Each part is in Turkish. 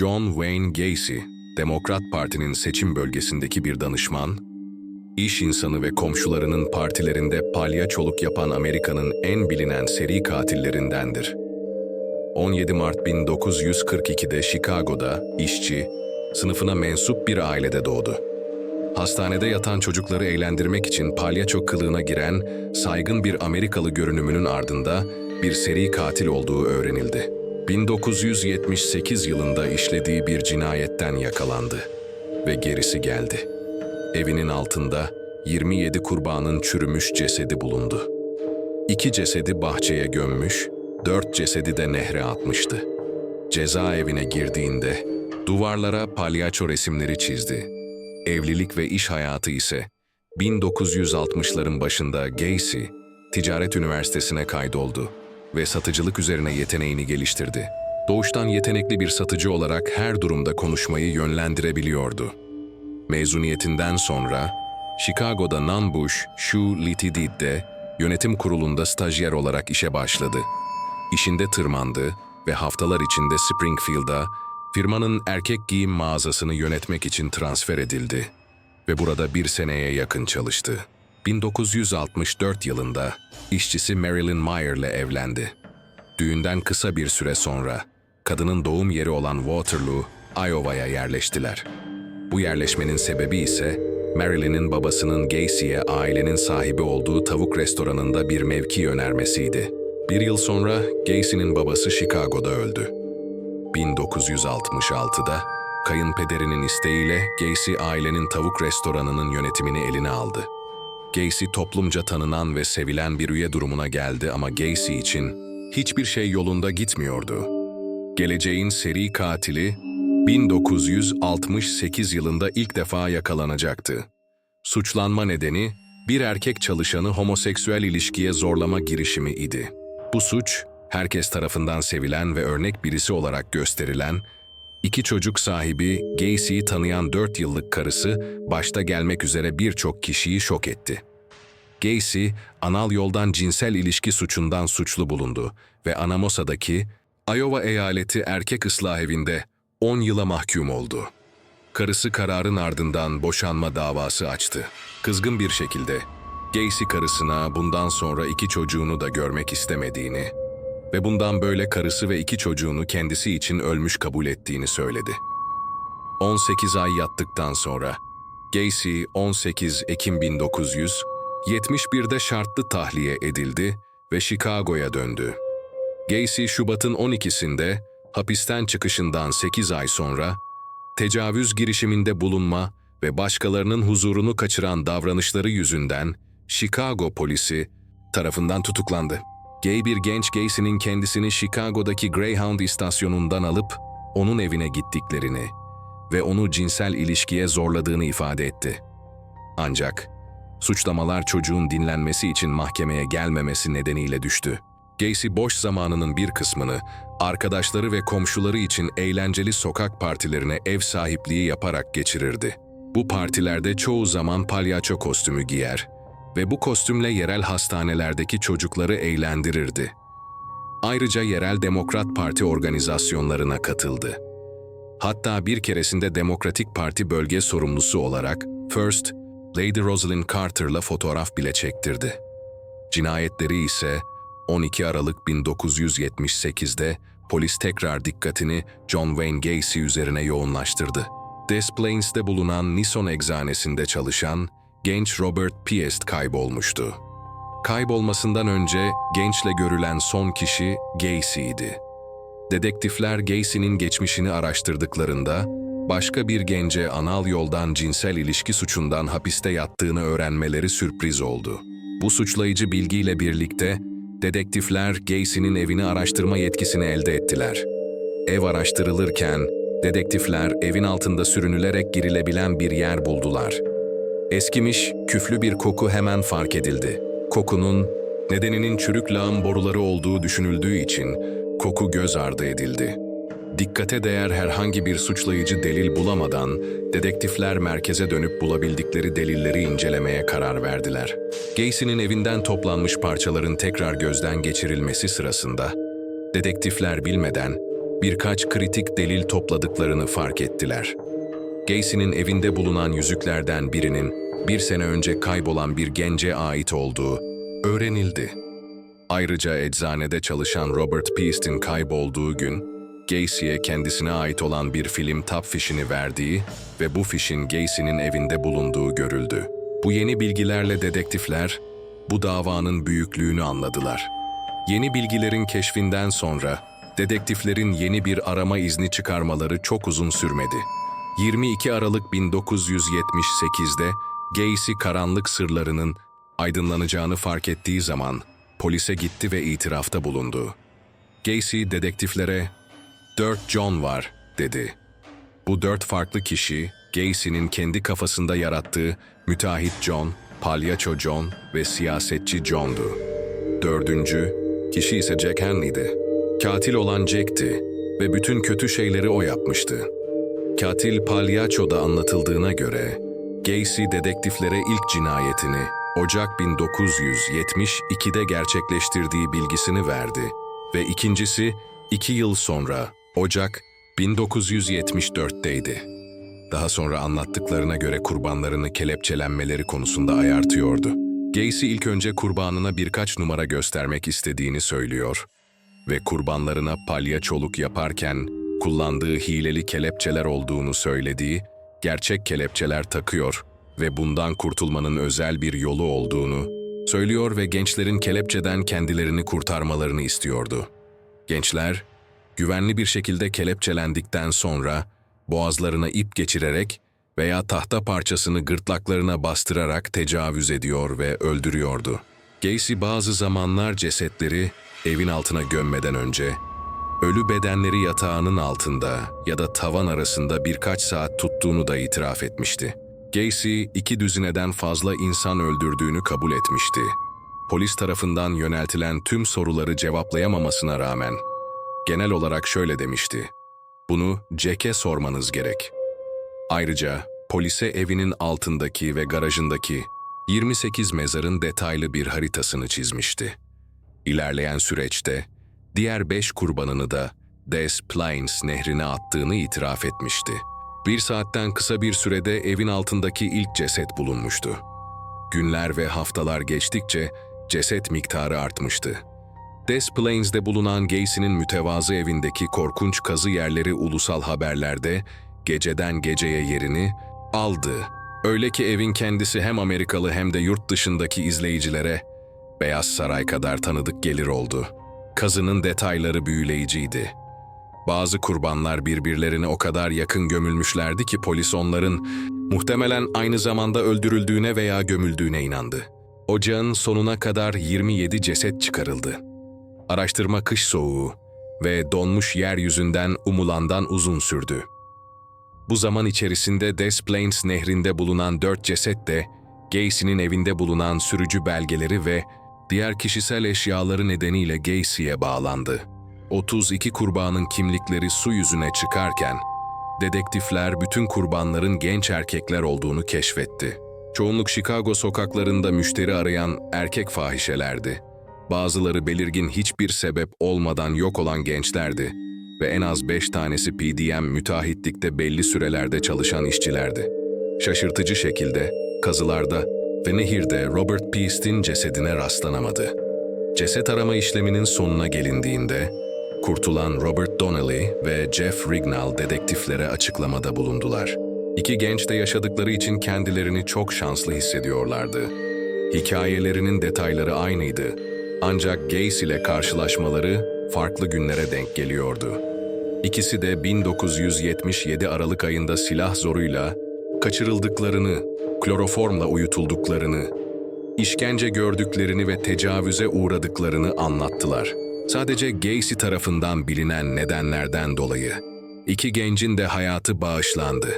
John Wayne Gacy, Demokrat Parti'nin seçim bölgesindeki bir danışman, iş insanı ve komşularının partilerinde palyaçoluk yapan Amerika'nın en bilinen seri katillerindendir. 17 Mart 1942'de Chicago'da işçi, sınıfına mensup bir ailede doğdu. Hastanede yatan çocukları eğlendirmek için palyaço kılığına giren saygın bir Amerikalı görünümünün ardında bir seri katil olduğu öğrenildi. 1978 yılında işlediği bir cinayetten yakalandı ve gerisi geldi. Evinin altında 27 kurbanın çürümüş cesedi bulundu. İki cesedi bahçeye gömmüş, dört cesedi de nehre atmıştı. Cezaevine girdiğinde duvarlara palyaço resimleri çizdi. Evlilik ve iş hayatı ise 1960'ların başında Gacy, Ticaret Üniversitesi'ne kaydoldu ve satıcılık üzerine yeteneğini geliştirdi. Doğuştan yetenekli bir satıcı olarak her durumda konuşmayı yönlendirebiliyordu. Mezuniyetinden sonra Chicago'da Nunbush Shoe Ltd'de yönetim kurulunda stajyer olarak işe başladı. İşinde tırmandı ve haftalar içinde Springfield'a firmanın erkek giyim mağazasını yönetmek için transfer edildi ve burada bir seneye yakın çalıştı. 1964 yılında işçisi Marilyn Meyer ile evlendi. Düğünden kısa bir süre sonra kadının doğum yeri olan Waterloo, Iowa'ya yerleştiler. Bu yerleşmenin sebebi ise Marilyn'in babasının Gacy'ye ailenin sahibi olduğu tavuk restoranında bir mevki önermesiydi. Bir yıl sonra Gacy'nin babası Chicago'da öldü. 1966'da kayınpederinin isteğiyle Gacy ailenin tavuk restoranının yönetimini eline aldı. Gacy toplumca tanınan ve sevilen bir üye durumuna geldi ama Gacy için hiçbir şey yolunda gitmiyordu. Geleceğin seri katili 1968 yılında ilk defa yakalanacaktı. Suçlanma nedeni bir erkek çalışanı homoseksüel ilişkiye zorlama girişimi idi. Bu suç, herkes tarafından sevilen ve örnek birisi olarak gösterilen, iki çocuk sahibi Gacy'yi tanıyan 4 yıllık karısı başta gelmek üzere birçok kişiyi şok etti. Gacy, anal yoldan cinsel ilişki suçundan suçlu bulundu ve Anamosa'daki Iowa eyaleti erkek ıslah evinde 10 yıla mahkum oldu. Karısı kararın ardından boşanma davası açtı. Kızgın bir şekilde Gacy karısına bundan sonra iki çocuğunu da görmek istemediğini ve bundan böyle karısı ve iki çocuğunu kendisi için ölmüş kabul ettiğini söyledi. 18 ay yattıktan sonra Gacy 18 Ekim 1971'de şartlı tahliye edildi ve Chicago'ya döndü. Gacy Şubat'ın 12'sinde hapisten çıkışından 8 ay sonra tecavüz girişiminde bulunma ve başkalarının huzurunu kaçıran davranışları yüzünden Chicago polisi tarafından tutuklandı. Gay bir genç Gacy'nin kendisini Chicago'daki Greyhound istasyonundan alıp onun evine gittiklerini ve onu cinsel ilişkiye zorladığını ifade etti. Ancak suçlamalar çocuğun dinlenmesi için mahkemeye gelmemesi nedeniyle düştü. Gacy boş zamanının bir kısmını arkadaşları ve komşuları için eğlenceli sokak partilerine ev sahipliği yaparak geçirirdi. Bu partilerde çoğu zaman palyaço kostümü giyer ve bu kostümle yerel hastanelerdeki çocukları eğlendirirdi. Ayrıca yerel Demokrat Parti organizasyonlarına katıldı. Hatta bir keresinde Demokratik Parti bölge sorumlusu olarak First Lady Rosalind Carter'la fotoğraf bile çektirdi. Cinayetleri ise 12 Aralık 1978'de polis tekrar dikkatini John Wayne Gacy üzerine yoğunlaştırdı. Des Plains'te bulunan Nison eczanesinde çalışan genç Robert Piest kaybolmuştu. Kaybolmasından önce gençle görülen son kişi Gacy'ydi. Dedektifler Gacy'nin geçmişini araştırdıklarında başka bir gence anal yoldan cinsel ilişki suçundan hapiste yattığını öğrenmeleri sürpriz oldu. Bu suçlayıcı bilgiyle birlikte dedektifler Gacy'nin evini araştırma yetkisini elde ettiler. Ev araştırılırken dedektifler evin altında sürünülerek girilebilen bir yer buldular. Eskimiş, küflü bir koku hemen fark edildi. Kokunun nedeninin çürük lağım boruları olduğu düşünüldüğü için koku göz ardı edildi. Dikkate değer herhangi bir suçlayıcı delil bulamadan dedektifler merkeze dönüp bulabildikleri delilleri incelemeye karar verdiler. Gacy'nin evinden toplanmış parçaların tekrar gözden geçirilmesi sırasında dedektifler bilmeden birkaç kritik delil topladıklarını fark ettiler. Gacy'nin evinde bulunan yüzüklerden birinin bir sene önce kaybolan bir gence ait olduğu öğrenildi. Ayrıca eczanede çalışan Robert Peast'in kaybolduğu gün, Gacy'ye kendisine ait olan bir film tap fişini verdiği ve bu fişin Gacy'nin evinde bulunduğu görüldü. Bu yeni bilgilerle dedektifler bu davanın büyüklüğünü anladılar. Yeni bilgilerin keşfinden sonra dedektiflerin yeni bir arama izni çıkarmaları çok uzun sürmedi. 22 Aralık 1978'de Gacy karanlık sırlarının aydınlanacağını fark ettiği zaman polise gitti ve itirafta bulundu. Gacy dedektiflere "Dört John var." dedi. Bu dört farklı kişi Gacy'nin kendi kafasında yarattığı müteahhit John, palyaço John ve siyasetçi John'du. Dördüncü kişi ise Jack Henley'di. Katil olan Jack'ti ve bütün kötü şeyleri o yapmıştı. Katil palyaçoda anlatıldığına göre Gacy dedektiflere ilk cinayetini Ocak 1972'de gerçekleştirdiği bilgisini verdi ve ikincisi iki yıl sonra Ocak 1974'teydi. Daha sonra anlattıklarına göre kurbanlarını kelepçelenmeleri konusunda ayartıyordu. Gacy ilk önce kurbanına birkaç numara göstermek istediğini söylüyor ve kurbanlarına palyaçoluk yaparken kullandığı hileli kelepçeler olduğunu söylediği, gerçek kelepçeler takıyor ve bundan kurtulmanın özel bir yolu olduğunu söylüyor ve gençlerin kelepçeden kendilerini kurtarmalarını istiyordu. Gençler, güvenli bir şekilde kelepçelendikten sonra boğazlarına ip geçirerek veya tahta parçasını gırtlaklarına bastırarak tecavüz ediyor ve öldürüyordu. Gacy bazı zamanlar cesetleri evin altına gömmeden önce ölü bedenleri yatağının altında ya da tavan arasında birkaç saat tuttuğunu da itiraf etmişti. Gacy iki düzineden fazla insan öldürdüğünü kabul etmişti. Polis tarafından yöneltilen tüm soruları cevaplayamamasına rağmen genel olarak şöyle demişti. Bunu Jack'e sormanız gerek. Ayrıca polise evinin altındaki ve garajındaki 28 mezarın detaylı bir haritasını çizmişti. İlerleyen süreçte diğer beş kurbanını da Des Plaines nehrine attığını itiraf etmişti. Bir saatten kısa bir sürede evin altındaki ilk ceset bulunmuştu. Günler ve haftalar geçtikçe ceset miktarı artmıştı. Des Plains'de bulunan Gacy'nin mütevazı evindeki korkunç kazı yerleri ulusal haberlerde geceden geceye yerini aldı. Öyle ki evin kendisi hem Amerikalı hem de yurt dışındaki izleyicilere Beyaz Saray kadar tanıdık gelir oldu. Kazının detayları büyüleyiciydi. Bazı kurbanlar birbirlerine o kadar yakın gömülmüşlerdi ki polis onların muhtemelen aynı zamanda öldürüldüğüne veya gömüldüğüne inandı. Ocağın sonuna kadar 27 ceset çıkarıldı. Araştırma kış soğuğu ve donmuş yeryüzünden umulandan uzun sürdü. Bu zaman içerisinde Des Plaines nehrinde bulunan dört ceset de Gacy'nin evinde bulunan sürücü belgeleri ve diğer kişisel eşyaları nedeniyle Gacy'ye bağlandı. 32 kurbanın kimlikleri su yüzüne çıkarken, dedektifler bütün kurbanların genç erkekler olduğunu keşfetti. Çoğunluk Chicago sokaklarında müşteri arayan erkek fahişelerdi. Bazıları belirgin hiçbir sebep olmadan yok olan gençlerdi ve en az 5 tanesi PDM müteahhitlikte belli sürelerde çalışan işçilerdi. Şaşırtıcı şekilde kazılarda ve nehirde Robert Peast'in cesedine rastlanamadı. Ceset arama işleminin sonuna gelindiğinde, kurtulan Robert Donnelly ve Jeff Rignall dedektiflere açıklamada bulundular. İki genç de yaşadıkları için kendilerini çok şanslı hissediyorlardı. Hikayelerinin detayları aynıydı. Ancak Gacy ile karşılaşmaları farklı günlere denk geliyordu. İkisi de 1977 Aralık ayında silah zoruyla kaçırıldıklarını, kloroformla uyutulduklarını, işkence gördüklerini ve tecavüze uğradıklarını anlattılar. Sadece Gacy tarafından bilinen nedenlerden dolayı iki gencin de hayatı bağışlandı.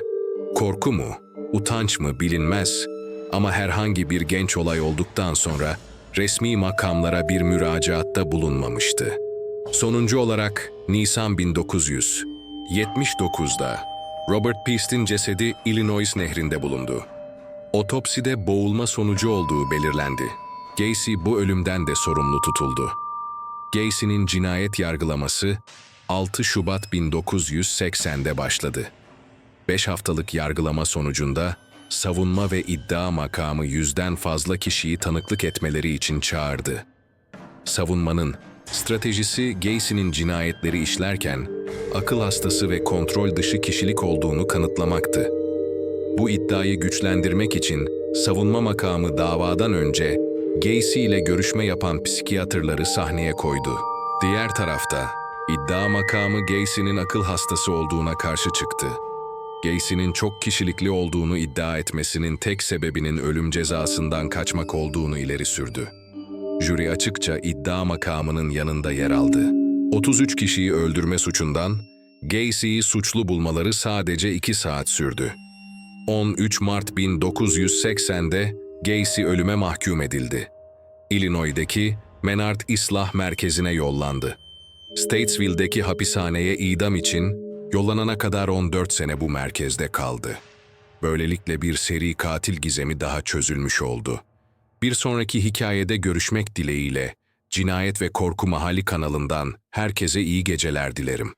Korku mu, utanç mı bilinmez ama herhangi bir genç olay olduktan sonra resmi makamlara bir müracaatta bulunmamıştı. Sonuncu olarak Nisan 1979'da Robert Peast'in cesedi Illinois nehrinde bulundu. Otopside boğulma sonucu olduğu belirlendi. Gacy bu ölümden de sorumlu tutuldu. Gacy'nin cinayet yargılaması 6 Şubat 1980'de başladı. 5 haftalık yargılama sonucunda savunma ve iddia makamı yüzden fazla kişiyi tanıklık etmeleri için çağırdı. Savunmanın stratejisi Gacy'nin cinayetleri işlerken akıl hastası ve kontrol dışı kişilik olduğunu kanıtlamaktı. Bu iddiayı güçlendirmek için savunma makamı davadan önce Gacy ile görüşme yapan psikiyatrları sahneye koydu. Diğer tarafta iddia makamı Gacy'nin akıl hastası olduğuna karşı çıktı. Gacy'nin çok kişilikli olduğunu iddia etmesinin tek sebebinin ölüm cezasından kaçmak olduğunu ileri sürdü. Jüri açıkça iddia makamının yanında yer aldı. 33 kişiyi öldürme suçundan Gacy'yi suçlu bulmaları sadece 2 saat sürdü. 13 Mart 1980'de Gacy ölüme mahkum edildi. Illinois'deki Menard İslah Merkezi'ne yollandı. Statesville'deki hapishaneye idam için yollanana kadar 14 sene bu merkezde kaldı. Böylelikle bir seri katil gizemi daha çözülmüş oldu. Bir sonraki hikayede görüşmek dileğiyle Cinayet ve Korku Mahalli kanalından herkese iyi geceler dilerim.